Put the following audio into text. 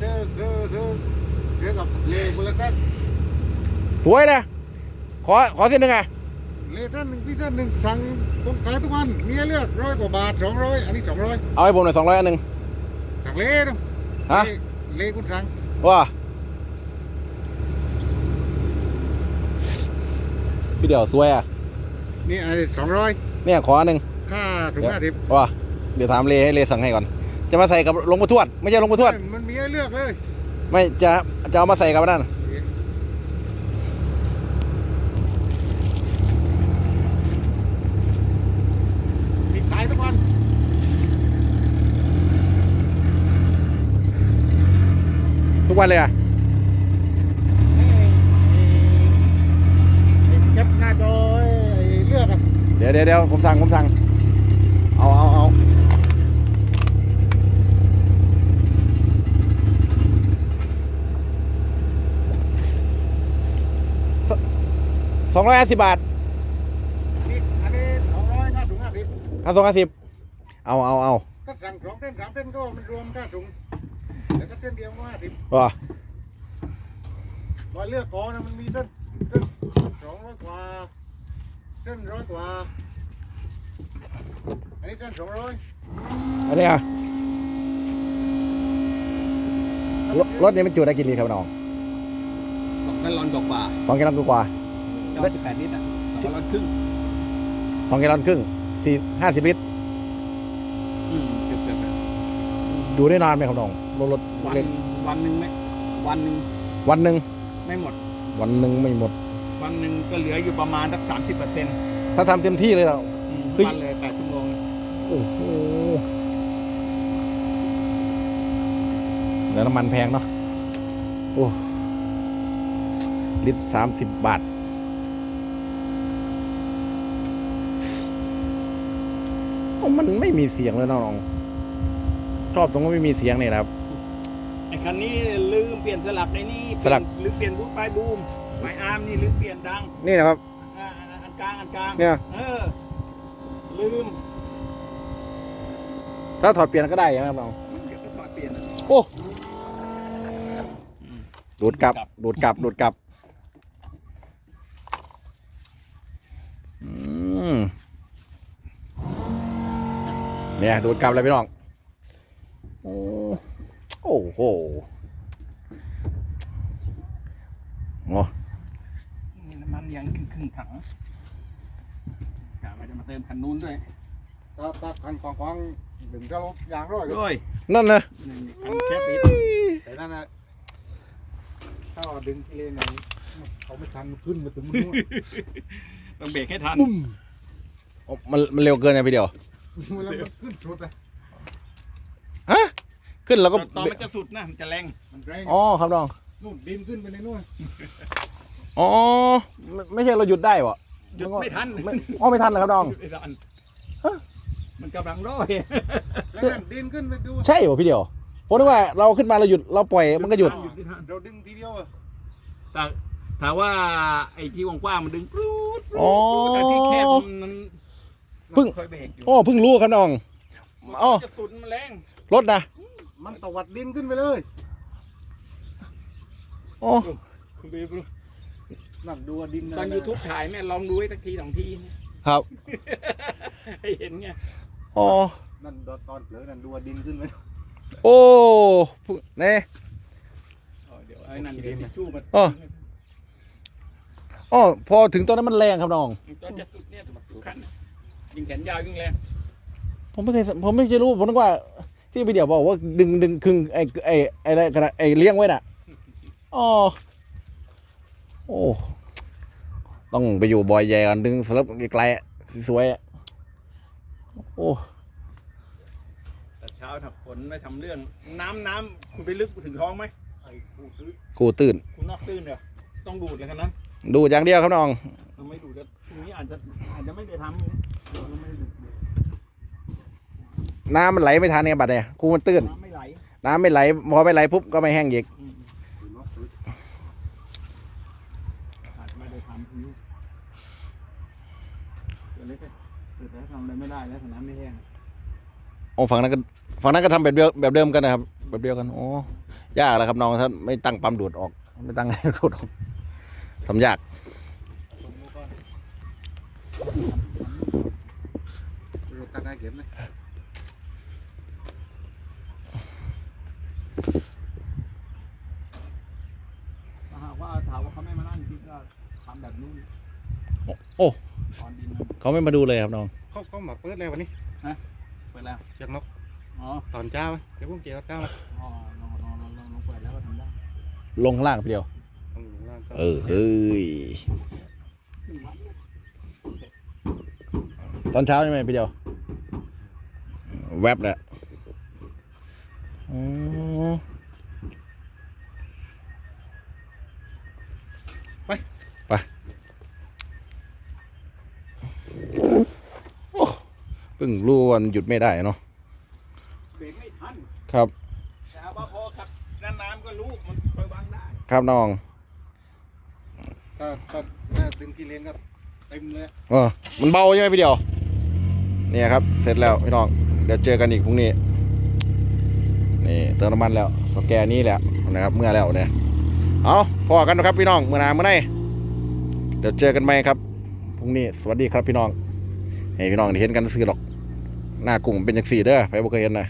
เจอเจอเจอเจอกับเลบุลต้นสวยนะ ขอขอเส้นหนึ่งอะเลเต้นหนึ่งพี่เต้นหนึ่งสั่งผมขายทุกวันเมียเลือกร้อยกว่าบาทสองร้อยอันนี้สองร้อยเอาให้ผมหน่อยสองร้อยอันหนึ่งสั่งเลเนาะฮะเลคุณสั่งว่าพี่เดียวสวยอะนี่อันสองร้อยเนี่ยขออันหนึ่งค่าถุงห้าสิบว่าเดี๋ยวถามเลให้เลสั่งให้ก่อน จะมาใส่กับหลวงปู่ทวด ไม่ใช่หลวงปู่ทวด มันมีให้เลือกเลยไม่จะจะเอามาใส่กับนั่นมีขายทุกวันทุกวันเลยอะเก็บหน้าจอไอ้เลือกอะเดี๋ยวเดี๋ยวเดี๋ยวผมสั่งผมสั่ง เอาเอาเอา สองร้อยห้าสิบบาทนี่อันนี้สองร้อยค่าถุงห้าสิบเอาสองห้าสิบเอาเอาเอาก็สั่งสองเส้นสามเส้นก็มันรวมค่าถุงแล้วก็เส้นเดียวก็ห้าสิบว่าว่าเลือกก่อนนะมันมีเส้นเส้นสองร้อยกว่าเส้นร้อยกว่าอันนี้เส้นสองร้อยอันนี้อะรถรถนี้มันจุได้กี่ลิตรครับน้องสองแกลลอนกว่าสองแกลลอนกว่า ๆเก้าสิบแปดลิตรอะสองแกลลอนครึ่งสองแกลลอนครึ่งสี่ห้าสิบลิตร อืมเกือบเกือบอยู่ได้นานไหมครับน้องรถรถวันเล็กวันหนึ่งไหมวันหนึ่งวันหนึ่งไม่หมด วันหนึ่งไม่หมด วันหนึ่งก็เหลืออยู่ประมาณสักสามสิบเปอร์เซ็นต์ถ้าทำเต็มที่เลยเรา เฮ้ย วันเลยแปดชั่วโมงโอ้โหแล้วน้ำมันแพงเนาะโอ้ลิตรสามสิบบาท โอ้ มันไม่มีเสียงเลยเนาะน้องชอบตรงว่าไม่มีเสียงเนี่ยนะครับ ไอ้คันนี้ลืมเปลี่ยนสลักในนี่สลักหรือเปลี่ยนบูทไฟบูมไฟอาร์มนี่ลืมเปลี่ยนดังนี่นะครับ อ่าอันกลางอันกลางเนี่ย เออลืมถ้าถอดเปลี่ยนก็ได้ใช่ไหมครับน้องเดี๋ยวก็ถอดเปลี่ยนโอ้ดูดกลับดูดกลับดูดกลับ อืม เนี่ยดูดกลับเลยพี่น้องโอ้โอ้โหโอ้นี่น้ำมันยังครึ่งครึ่งๆถังกะว่าจะมาเติมคันนู้นด้วยตาตาคันของของถึงเรายางร้อยเลยด้วยนั่นนะนี่คันแคบนิดแต่นั่นนะถ้าว่าดึงที่เลนไหนเขาไม่ทันขึ้นมาถึงนู้นต้องเบรกให้ทันปุ้มโอ้มันมันเร็วเกินไงพี่เดียว เวลามันขึ้นสุดเลยฮะขึ้นแล้วก็ตอนมันจะสุดนะมันจะแรงมันแรงอ๋อครับน้องนู่นดินขึ้นไปในนู่นอ๋อไม่ไม่ใช่เราหยุดได้วะหยุดไม่ทันไม่อ๋อไม่ทันเหรอครับน้องไม่ทันฮะมันกำลังร้อยแล้วนั่นดินขึ้นไปดูใช่ป่ะพี่เดียวผมนึกว่าเราขึ้นมาเราหยุดเราปล่อยมันก็หยุดหยุดไม่ทันเราดึงทีเดียวอะแต่ถามว่าไอ้ที่กว้างๆมันดึงปรูดปรูดอ๋อแต่ที่แคบมัน เพิ่งคอยเบรกอยู่อ๋อเพิ่งรู้ครับน้อง อ๋อ จะสุดมันแรงรถนะมันตวัดดินขึ้นไปเลย อ๋อคุณไปดูนั่นดูว่าดินตอนยูทูบถ่ายแม่ลองดูให้สักทีสองทีครับให้เห็นไงอ๋อนั่นตอนเผลอนั่นดูว่าดินขึ้นไปโอ้พึ่งเน่ อ๋อเดี๋ยวไอ้นั่นเดี๋ยวทิชชู่มันอ๋อ อ๋อพอถึงตอนนั้นมันแรงครับน้อง ตอนจะสุดเนี่ยทุกขัน ยิงแขนยาวยิงแรงผมไม่เคยผมไม่เคยรู้ผมนึกว่า ที่พี่เดียวบอกว่าดึงดึงครึ่งไอ้ไอ้ไอ้อะไรกันนะไอ้เลี้ยงไว้น่ะอ๋อโอ้ต้องไปอยู่บอยใหญ่ก่อนดึงสลับไกลๆอะสวยๆอะโอ้แต่เช้าถ้าฝนไม่ทำเรื่อง น้ำน้ำคุณไปลึกถึงท้องไหมไอ้ผู้ซื้อกูตื่น คุณนอกตื้นเหรอต้องดูดเลยครับนั้นดูอย่างเดียวครับน้องทำไม่ดูดจะตรงนี้อาจจะอาจจะไม่ได้ทำ เราไม่ได้ดูดน้ำมันไหลไม่ทันเนี่ยบัดเนี่ยกูมันตื้น น้ำไม่ไหลน้ำไม่ไหลพอไม่ไหลปุ๊บก็ไม่แห้งอีกอืมเนาะซื้ออาจจะไม่ได้ทำผิวเกิดอะไรขึ้นเกิดอะไรทำอะไรไม่ได้แล้วสนามไม่แห้งโอ้ฝั่งนั้นก็ฝั่งนั้นก็ทำแบบเดิมแบบเดิมกันนะครับไปแบบเดียวกันโอ้ยากแล้วครับน้องถ้าไม่ตั้งปั๊มดูดออก ไม่ตั้งให้ดูดออกทำยาก ตรงนู้นก่อน เราตั้งให้เข็มนะถ้าหากว่าถามว่าเขาไม่มานั่งคิดก็ทำแบบนู้นโอ้ตอนดินมันเขาไม่มาดูเลยครับน้องเขาเขามาเปิดเลยวันนี้เปิดแล้วเชียงนกอ๋อตอนเช้าเดี๋ยวผมเกี่ยวเช้านะอ๋อลองลองลองลองลองเปิดแล้วก็ทำได้ลงข้างล่างไปเดียว ต้องอยู่ล่างก็เออเฮ้ยหนึ่งวัน ตอนเช้าใช่ไหมพี่เดียว แวบแหละอ๋อไป โอ้เพิ่งรู้วันหยุดไม่ได้เนาะเบรกไม่ทันครับแต่ว่าพอขับน้ำๆก็รู้มันไปวางได้ ครับน้องก็ก็ถ้าดึงกิเลนก็เต็มเลยเออมันเบาใช่ไหมพี่เดียว เนี่ยครับ เสร็จแล้วพี่น้อง เดี๋ยวเจอกันอีกพรุ่งนี้ นี่เติมน้ำมันแล้วสแกนนี้แหละนะครับ เมื่อแล้วเนี่ย เอาพอกันนะครับพี่น้องเมื่อนาเมื่อไหนเดี๋ยวเจอกันไหมครับพรุ่งนี้สวัสดีครับพี่น้องให้พี่น้องได้เห็นกันซื้อหรอก หน้ากุ้งเป็นอย่างสี่เด้อไปบ่เคยเห็นนะ